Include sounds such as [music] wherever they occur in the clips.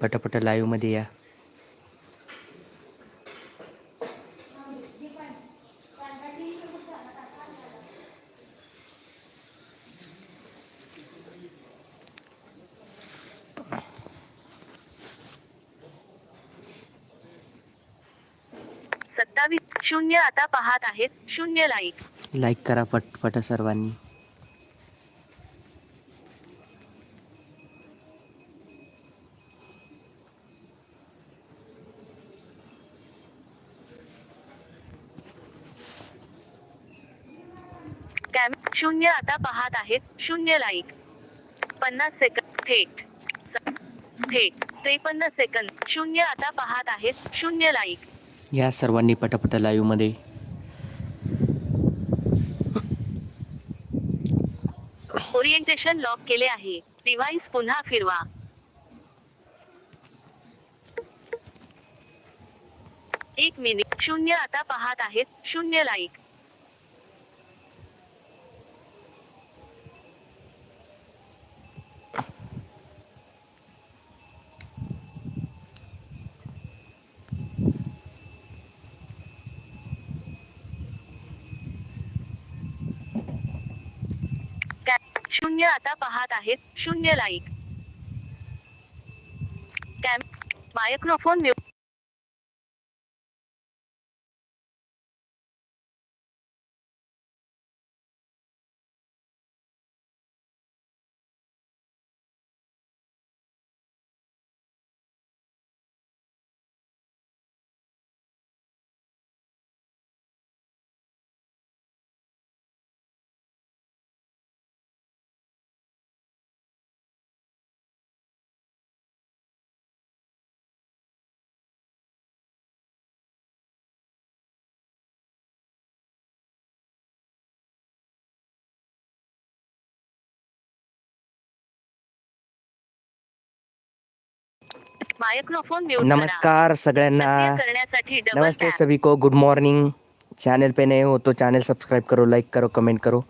पटापट लाईव्हमध्ये या. सत्तावीस शून्य आता पाहत आहेत. शून्य लाईक लाईक करा पटपट सर्वांनी. शून्य आता पाहत आहेत. शून्य लाईक पन्नास सेकंद थेट. थेट. त्रेपन्न सेकंद शून्य आता पाहत आहेत. शून्य लाईक या सर्वांनी पटापट लाईव्हमध्ये ओरिएंटेशन लॉक केले आहे. डिव्हाइस पुन्हा फिरवा. एक मिनिट शून्य आता पाहत आहेत. शून्य लाईक कॅ- शून्य आता पाहत आहेत शून्य लाईक कॅम मायक्रोफोन मायक्रोफोन नमस्कार सगळ्यांना. करण्यासाठी नमस्ते सभी को. गुड मॉर्निंग चैनल पे नए हो तो चैनल सब्सक्राइब करो लाइक करो कमेंट करो.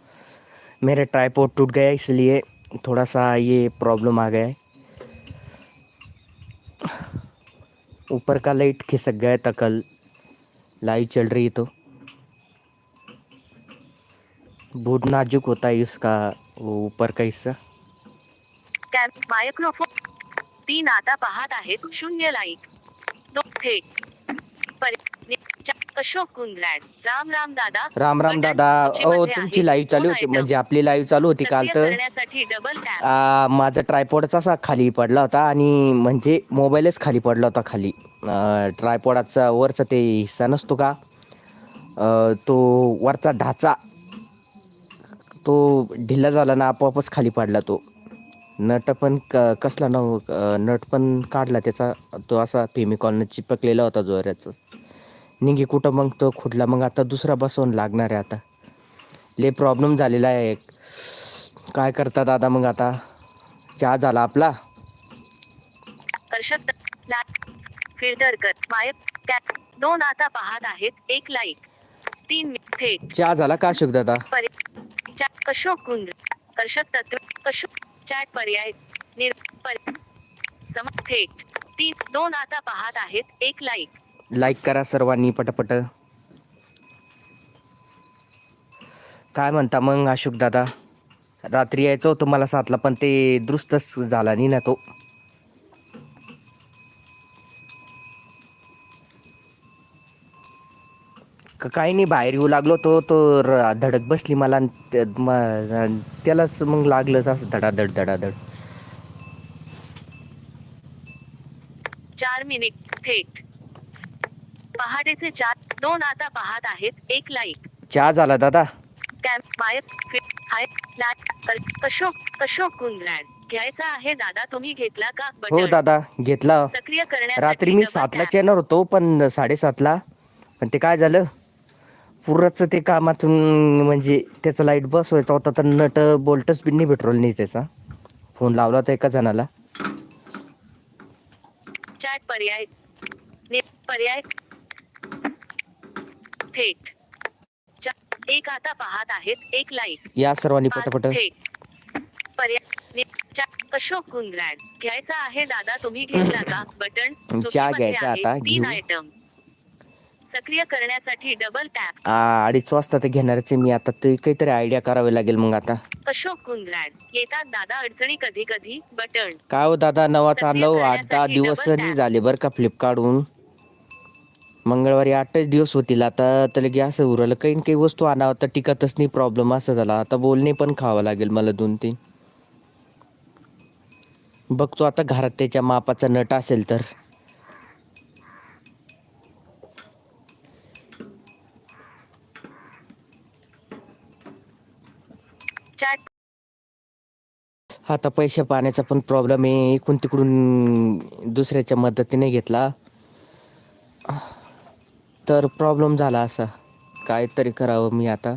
मेरे ट्राईपोर्ट टूट गया इसलिए थोड़ा सा ये प्रॉब्लम आ गया है. ऊपर का लाइट खिसक गया था कल लाइट चल रही तो. बहुत नाजुक होता है इसका वो ऊपर का हिस्सा. कॅम मायक्रोफोन तीन आता पाहत आहेत शून्य लाईक अशोक कुंद्रॅड राम राम दादा. राम राम दादा. ओ. तुमची लाईव्ह चालू होती. म्हणजे आपली लाईव्ह चालू होती काल तर. आ, माझा ट्रायपॉडचा असा खाली पडला होता आणि म्हणजे मोबाईलच खाली पडला होता खाली. ट्रायपॉडाचा वरचा ते हिस्सा नसतो का? तो वरचा ढाचा. तो ढिला झाला ना आपोआपच खाली पडला तो. नट पण क कसला नव नट पण काढला त्याचा. तो असा फेमिकॉलनं चिपकलेला होता जोऱ्याचा निघे कुठं मग तो खुडला मग आता दुसरा बसवून लागणार आहे आता. लय प्रॉब्लेम झालेला आहे काय करता दादा मग आता? चहा झाला आपला? कर्षक ला फिल्टर कर. मायक दोन आता पाहत आहेत. एक लाईक तीन चहा झाला का अशोक दादा? परि चा- अशोक कुंद्र कर्षक तत्व अशोक चॅट पर्याय निर पर सम थेट तीन दोन आता पाहत आहेत. एक लाईक लाईक करा सर्वांनी पटपट. काय म्हणता मग अशोक दादा? रात्री यायचो तुम्हाला सातला पण ते दुरुस्तच झाला नाही ना तो. काही नाही बाहेर येऊ लागलो तो तो र- धडक बसली मला आणि त्या- म- त्यालाच मग लागलंच असं धडाधड धडाधड. चार मिनिट थेट. पहाटेचे चार दोन आता पाहत आहेत एक लाईक चहा झाला दादा. कॅम्प फिट हाय लाईक अशोक अशोक घ्यायचा आहे दादा तुम्ही घेतला का हो बटन? दादा घेतला. सक्रिय करण्यासाठी रात्री मी सातला tap. येणार होतो पण साडेसातला. पण ते काय झालं? पुरंच ते कामातून म्हणजे त्याचा लाइट बसवायचा होता तर नट बोल्टच बी नाही पेट्रोल नाही त्याचा. फोन लावला होता एका जणाला. चॅट पर्याय. नि- पर्याय. थेट. चा- एक आता पाहत आहेत एक लाईक या सर्वांनी पटपट. थेट. पर्याय. नि- चा- अशोक कुंद्रॅड घ्यायचा आहे दादा तुम्ही घेतला का? [coughs] बटन चहा सूचीमध्ये घ्यायचा आहे आता, तीन घेऊ. आयटम सक्रिय करण्यासाठी डबल टॅप आ, अडीच वाजता ते घेणारच आहे मी आता. ते काहीतरी आयडिया करावी लागेल मग आता. अशोक कुंद्रॅड येतात दादा अडचणी कधी कधी बटन. काय हो दादा नवा सक्रिय चाललो आठ दहा दिवस नाही. झाले बरं का फ्लिपकार्टहून. मंगळवारी आठच दिवस होतील आता तर लगे असं उरलं काही न काही वस्तू आणावं तर टिकतच नाही प्रॉब्लेम असं झाला. आता बोलणे पण खावं लागेल मला दोन तीन. बघतो आता घरात त्याच्या मापाचा नट असेल तर चॅट आता पैसे पाण्याचा पण प्रॉब्लेम आहे. इकडून तिकडून दुसऱ्याच्या मदतीने घेतला. तर प्रॉब्लेम झाला असा. काहीतरी करावं मी आता.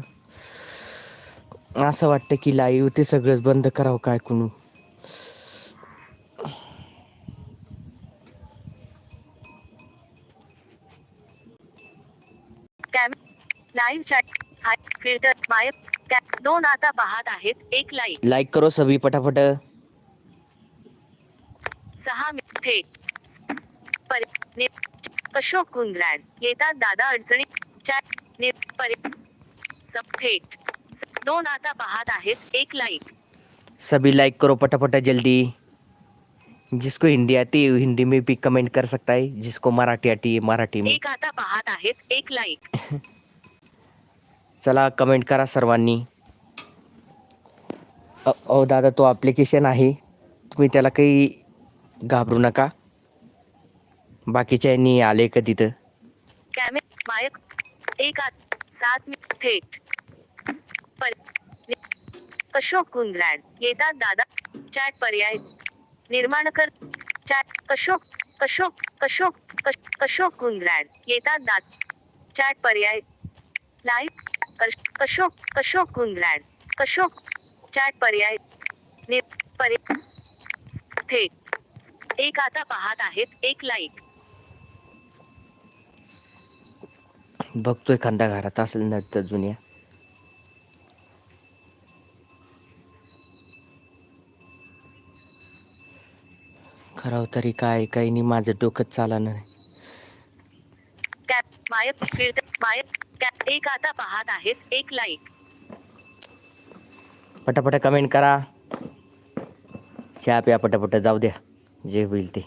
असं वाटतं की लाईव्ह ते सगळंच बंद करावं काय कुणू. लाईव्ह चॅट हाय फिल्टर दोन आता पाहत आहेत. एक लाईक लाईक करो सभी पटापट सहा मि- थेट परि नि- अशोक कुंद्रॅड येतात दादा अडचणी नि- परि सब थेट स- दोन आता पाहत आहेत. एक लाईक सभी लाइक करो पटापट जल्दी. जिसको हिंदी आती है हिंदी में भी कमेंट कर सकता है. जिसको मराठी आती है मराठी में. एक आता पाहत आहेत. एक लाईक [laughs] चला कमेंट करा सर्वांनी. अ दादा तो ॲप्लिकेशन आहे. तुम्ही त्याला काही घाबरू नका. बाकीच्यांनी आले का तिथं? एक आत सात थेट. अशोक कुंद्रॅड येतात दादा चॅट पर्याय. निर्माण कर चॅट अशोक अशोक अशोक अशोक कुंद्रॅड येतात दादा चॅट पर्याय. लाईव्ह अश- अशोक अशोक कुंद्रॅड अशोक चॅट पर्याय नि- पर्याय थेट एक आता पाहत आहेत एक लाईक बघतोय एखादा घरात असेल नट जुन्या. खराव तरी काय काही नाही माझं डोकंच चालणार नाही कॅप एक आता पाहत आहेत एक लाईक पटापट कमेंट करा. चहा प्या पटापट जाऊ द्या. जे होईल ते.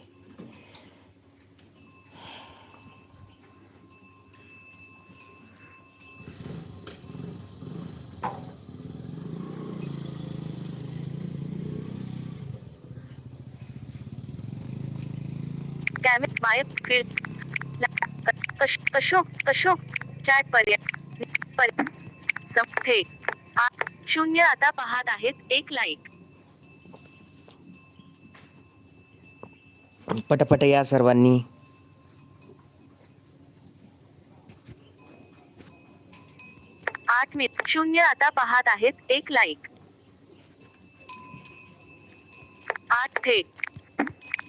कॅमे मायक फिल्ड अशोक अशोक चॅट पर्याय शून्य आता पाहत आहेत एक लाईक पटापट या सर्वांनी. आठ मिनिट शून्य आता पाहत आहेत एक लाईक आठ थेट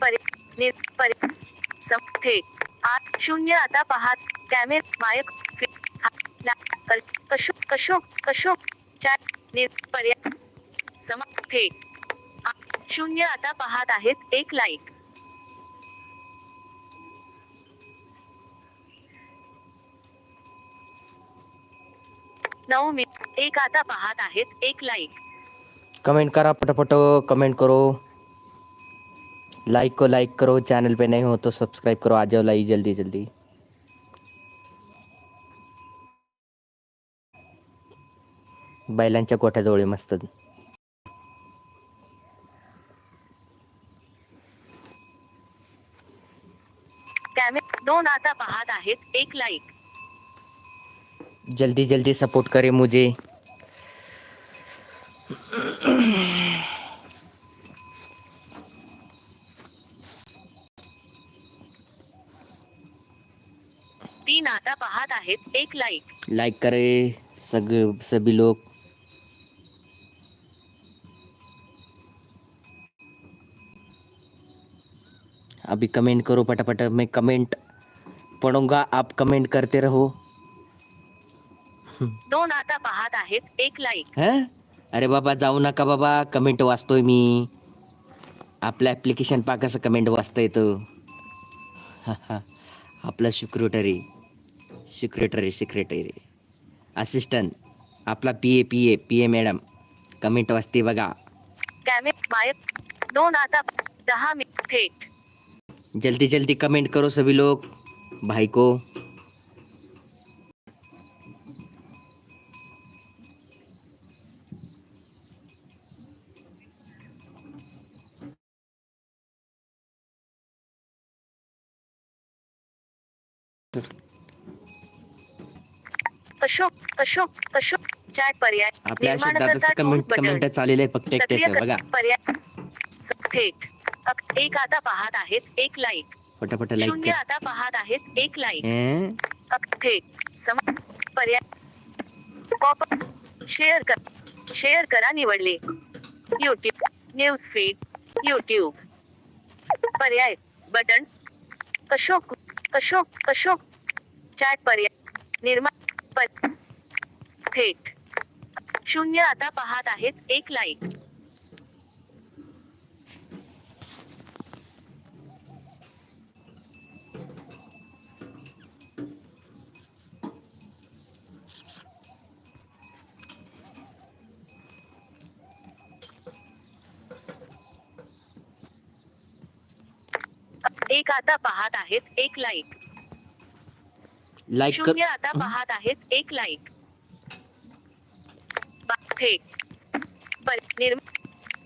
परि परि सम थेट आठ शून्य आता पाहत कॅमे मायक ला- क- कशोक कशोक कशोक चॅट नि पर्याय सम थेट आ- शून्य आता पाहत आहेत, एक लाईक नऊ मिनिट एक आता पाहत आहेत, एक लाईक कमेंट करा पटापट कमेंट करो. लाइक को लाइक करो चैनल पे नहीं हो तो सब्सक्राइब करो. आ जाओ लाई जल्दी जल्दी. बैलांच्या गोठ्याजवळ मस्त. दोन आता पाहत आहेत एक लाईक जल्दी जल्दी सपोर्ट करे मुझे. तीन आता पाहत आहेत एक लाईक लाइक करे सग सभी लोग. अभी कमेंट करो फटाफट। मैं कमेंट पढ़ूंगा आप कमेंट करते रहो। दोन आता पाहत आहेत एक लाईक हैं? अरे बाबा जाऊ नका बाबा कमेंट वाचतोय मी. आपलं ॲप्लिकेशन पा कसं कमेंट वाचता येतं आपलं सिक्युरिटरी सिक्रेटरी सिक्रेटरी असिस्टंट आपला P A P A P A madam comment वाचते बघा. दोन आता दहा मिनिट थेट जल्दी जल्दी कमेंट करो सभी लोग भाई को। अशोक अशोक अशोक चॅट पर्याय. आपल्या शब्दात कमेंट. कमेंट चाललेलं आहे फक्त एकट्याचं बघा. पर्याय. थेट एक आता पाहत आहेत एक लाईक फटाफट लाईक शून्य कर. आता पाहत आहेत एक लाईक हं? थेट सम पर्याय पॉप शेअर कर. शेअर करा निवडले. युट्यूब न्यूज फीड युट्यूब पर्याय. बटन अशोक अशोक अशोक चॅट पर्याय. निर्माण पर थेट शून्य आता पाहत आहेत एक लाईक एक आता पाहत आहेत एक लाईक लाईक शून्य आता पाहत आहेत एक लाईक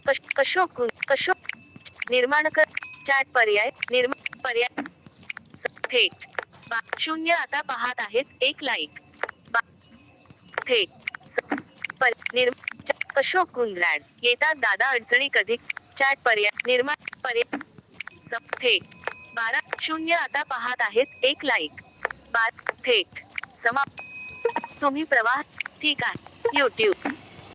कश- कशोक कशोक निर्माण कर चॅट पर्याय निर्माण पर्याय थेट शून्य आता पाहत आहेत एक लाईक थेट अशोक कुंद्राड. येतात दादा अडचणी कधी चॅट पर्याय निर्माण पर्याय थेट बारा शून्य आता पाहत आहेत एक लाईक बार थेट. समाप्त. तुम्ही प्रवाह ठीक आहे. युट्यूब